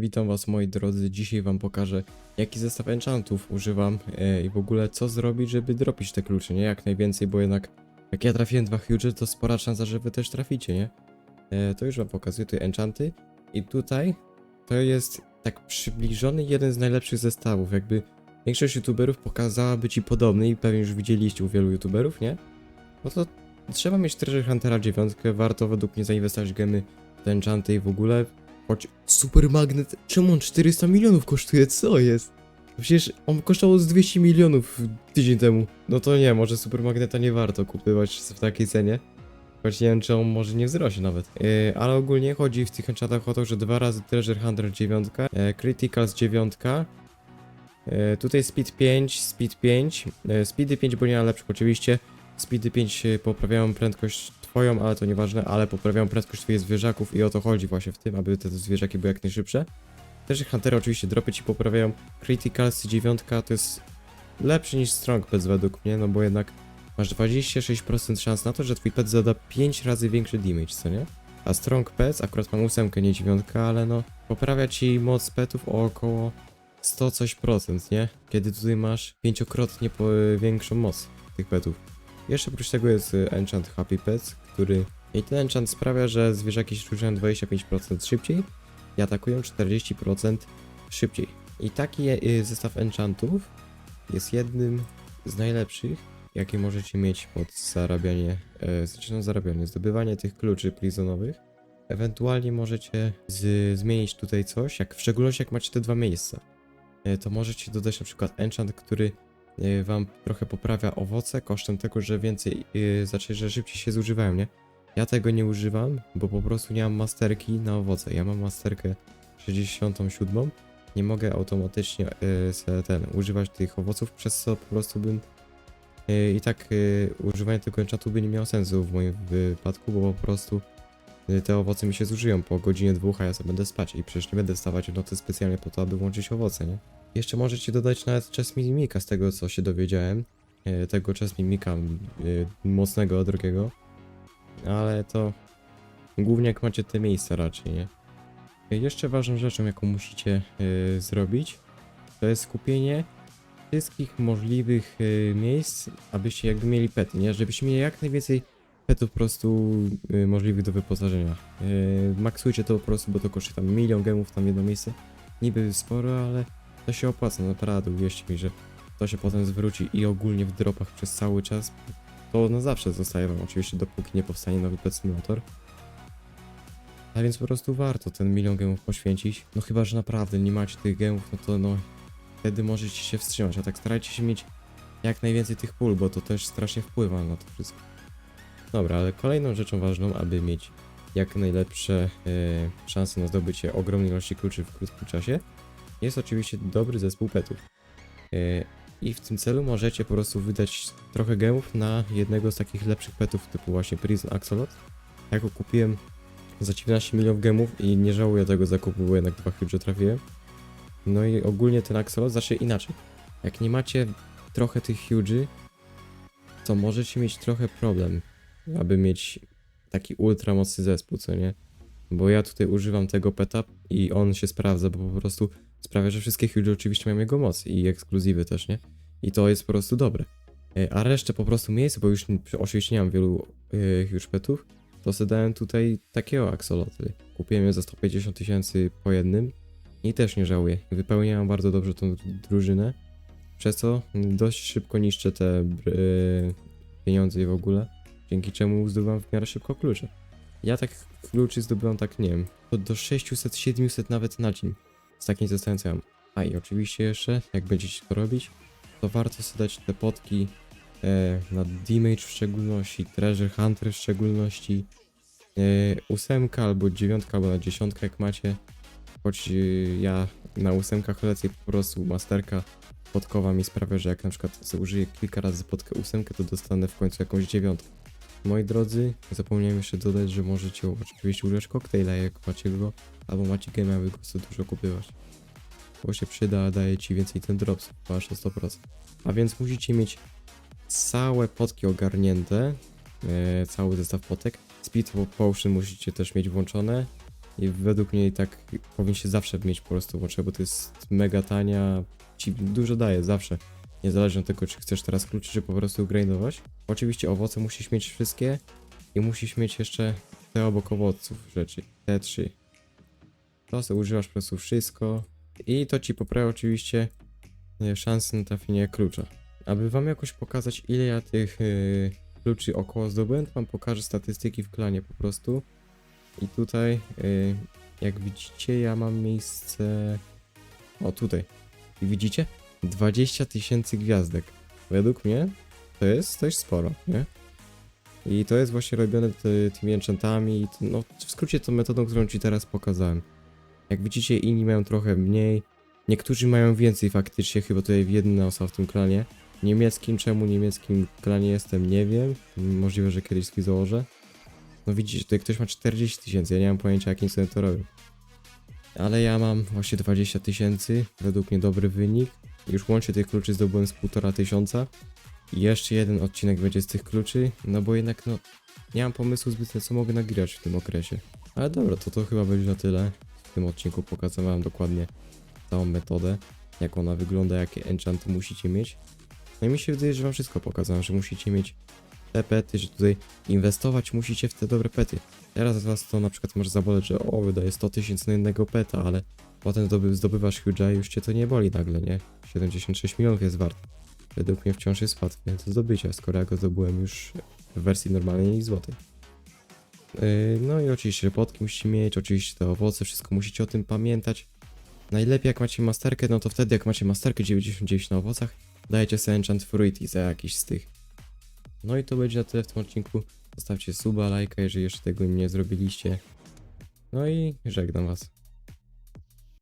Witam was moi drodzy, dzisiaj wam pokażę jaki zestaw enchantów używam e, i w ogóle co zrobić, żeby dropić te klucze, nie? Jak najwięcej, bo jednak jak ja trafiłem dwa huge, to spora szansa, że wy też traficie, nie? E, to już wam pokazuję tutaj enchanty i tutaj to jest tak przybliżony jeden z najlepszych zestawów, jakby większość youtuberów pokazałaby ci podobny i pewnie już widzieliście u wielu youtuberów, nie? No to trzeba mieć Treasure Huntera 9, warto według mnie zainwestować gemy w te enchanty i w ogóle Choć super magnet, czemu on 400 milionów kosztuje? Co jest? Przecież on kosztował z 200 milionów tydzień temu. No to nie, może super magneta nie warto kupywać w takiej cenie. Choć nie wiem, czy on może nie wzrośnie nawet. Yy, ale ogólnie chodzi w tych enchantach o to, że dwa razy Treasure Hunter 9, yy, Criticals 9, yy, tutaj Speed 5, Speed 5, yy, Speedy 5, bo nie ma lepszych oczywiście. Speedy 5 yy, poprawiają prędkość twoją, ale to nieważne, ale poprawiają prędkość twoich zwierzaków i o to chodzi właśnie w tym, aby te zwierzaki były jak najszybsze. Też Huntery oczywiście dropy ci poprawiają. Criticals 9 to jest lepszy niż Strong Pets według mnie, no bo jednak masz 26% szans na to, że twój pet zada 5 razy większy damage, co nie? A Strong Pets, akurat mam ósemkę, nie dziewiątka, ale no poprawia ci moc petów o około 100 coś procent, nie? Kiedy tutaj masz pięciokrotnie większą moc tych petów. Jeszcze oprócz tego jest y, enchant Happy Pets, który... I ten enchant sprawia, że zwierzaki się ruszają 25% szybciej i atakują 40% szybciej. I taki y, zestaw enchantów jest jednym z najlepszych, jakie możecie mieć pod zarabianie, znaczy zarabianie, zdobywanie tych kluczy prisonowych. Ewentualnie możecie z, zmienić tutaj coś, jak w szczególności jak macie te dwa miejsca. E, to możecie dodać na przykład enchant, który wam trochę poprawia owoce kosztem tego, że więcej, yy, znaczy, że szybciej się zużywają, nie? Ja tego nie używam, bo po prostu nie mam masterki na owoce. Ja mam masterkę 67. Nie mogę automatycznie se ten, używać tych owoców, przez co po prostu bym i tak używanie tego enchantu by nie miało sensu w moim wypadku, bo po prostu te owoce mi się zużyją po godzinie dwóch, a ja sobie będę spać i przecież nie będę wstawać w nocy specjalnie po to, aby łączyć owoce, nie? Jeszcze możecie dodać nawet czas mimika z tego, co się dowiedziałem. E, Tego czas mimika e, mocnego, drogiego. Ale to głównie jak macie te miejsca raczej, nie? E, Jeszcze ważną rzeczą, jaką musicie zrobić, to jest skupienie wszystkich możliwych miejsc, abyście jakby mieli pety, nie? Żebyście mieli jak najwięcej petów po prostu możliwych do wyposażenia. E, maksujcie to po prostu, bo to kosztuje tam milion gemów tam jedno miejsce. Niby sporo, ale to się opłaca, naprawdę, uwierzcie mi, że to się potem zwróci i ogólnie w dropach przez cały czas. To na zawsze zostaje wam oczywiście, dopóki nie powstanie nowy Pet Simulator. A więc po prostu warto ten milion gemów poświęcić. No chyba, że naprawdę nie macie tych gemów, no to no wtedy możecie się wstrzymać, a tak starajcie się mieć jak najwięcej tych pól, bo to też strasznie wpływa na to wszystko. Dobra, ale kolejną rzeczą ważną, aby mieć jak najlepsze e, szanse na zdobycie ogromnej ilości kluczy w krótkim czasie, jest oczywiście dobry zespół petów. E, I w tym celu możecie po prostu wydać trochę gemów na jednego z takich lepszych petów typu właśnie Prison Axolot. Ja go kupiłem za 19 milionów gemów i nie żałuję tego zakupu, bo jednak dwa huge trafiłem. No i ogólnie ten Axolot znaczy inaczej. Jak nie macie trochę tych huge, to możecie mieć trochę problem, aby mieć taki ultra mocny zespół, co nie? Bo ja tutaj używam tego peta i on się sprawdza, bo po prostu sprawia, że wszystkie huge oczywiście mają jego moc i ekskluzywy też, nie? I to jest po prostu dobre. E, A resztę po prostu miejsc, bo już oczywiście nie mam wielu e, huge petów, to sobie dałem tutaj takiego axoloty. Kupiłem je za 150 tysięcy po jednym i też nie żałuję. Wypełniałem bardzo dobrze tą drużynę, przez co dość szybko niszczę te e, pieniądze i w ogóle, dzięki czemu zdobywam w miarę szybko klucze. Ja tak kluczy zdobyłam tak, nie wiem, to do 600-700 nawet na dzień z takim zastanawiam. A i oczywiście jeszcze, jak będziecie to robić, to warto sobie dać te potki e, na damage w szczególności, treasure hunter w szczególności, e, ósemka albo dziewiątka albo na dziesiątkę jak macie, choć e, ja na ósemkach lecę po prostu masterka potkowa mi sprawia, że jak na przykład użyję kilka razy potkę ósemkę, to dostanę w końcu jakąś dziewiątkę. Moi drodzy, zapomniałem jeszcze dodać, że możecie oczywiście używać koktajla, jak macie go, albo macie game, aby go sobie dużo kupywać. Bo się przyda, daje ci więcej ten drops, masz o 100%. A więc musicie mieć całe potki ogarnięte, e, cały zestaw potek. Speed Potion musicie też mieć włączone I według mnie tak powinien się zawsze mieć po prostu włączę, bo to jest mega tania, ci dużo daje zawsze. Niezależnie od tego, czy chcesz teraz kluczy, czy po prostu grindować. Oczywiście owoce musisz mieć wszystkie i musisz mieć jeszcze te obok owoców rzeczy, te trzy. To sobie używasz po prostu wszystko i to ci poprawia oczywiście e, szanse na trafienie klucza. Aby wam jakoś pokazać ile ja tych yy, kluczy około zdobyłem, to wam pokażę statystyki w klanie po prostu. I tutaj, yy, jak widzicie, ja mam miejsce... O, tutaj. I widzicie? 20 tysięcy gwiazdek. Według mnie to jest dość sporo, nie? I to jest właśnie robione ty, tymi enchantami, no w skrócie tą metodą, którą ci teraz pokazałem. Jak widzicie, inni mają trochę mniej, niektórzy mają więcej faktycznie, chyba tutaj jedna osoba w tym klanie. Niemieckim, czemu niemieckim klanie jestem, nie wiem. Możliwe, że kiedyś założę. No widzicie, tutaj ktoś ma 40 tysięcy, ja nie mam pojęcia jakim sobie to robię. Ale ja mam właśnie 20 tysięcy, według mnie dobry wynik. Już łącznie tych kluczy zdobyłem z półtora tysiąca. I jeszcze jeden odcinek będzie z tych kluczy, no bo jednak no nie mam pomysłu zbytnio co mogę nagrać w tym okresie. Ale dobra, to to chyba będzie na tyle. W tym odcinku pokazałem dokładnie całą metodę, jak ona wygląda, jakie enchanty musicie mieć. No i mi się wydaje, że wam wszystko pokazałem, że musicie mieć te pety, że tutaj inwestować musicie w te dobre pety. Teraz was to na przykład może zaboleć, że o, wydaje 100 tysięcy na jednego peta, ale potem zdoby, zdobywasz huge'a i już cię to nie boli nagle, nie? 76 milionów jest wart. Według mnie wciąż jest łatwy do zdobycia, skoro ja go zdobyłem już w wersji normalnej i złotej. Yy, no i oczywiście potki musicie mieć, oczywiście te owoce, wszystko musicie o tym pamiętać. Najlepiej jak macie masterkę, no to wtedy jak macie masterkę 99 na owocach, dajecie sobie enchant fruity za jakiś z tych. No i to będzie na tyle w tym odcinku. Zostawcie suba, lajka, jeżeli jeszcze tego nie zrobiliście. No i żegnam was.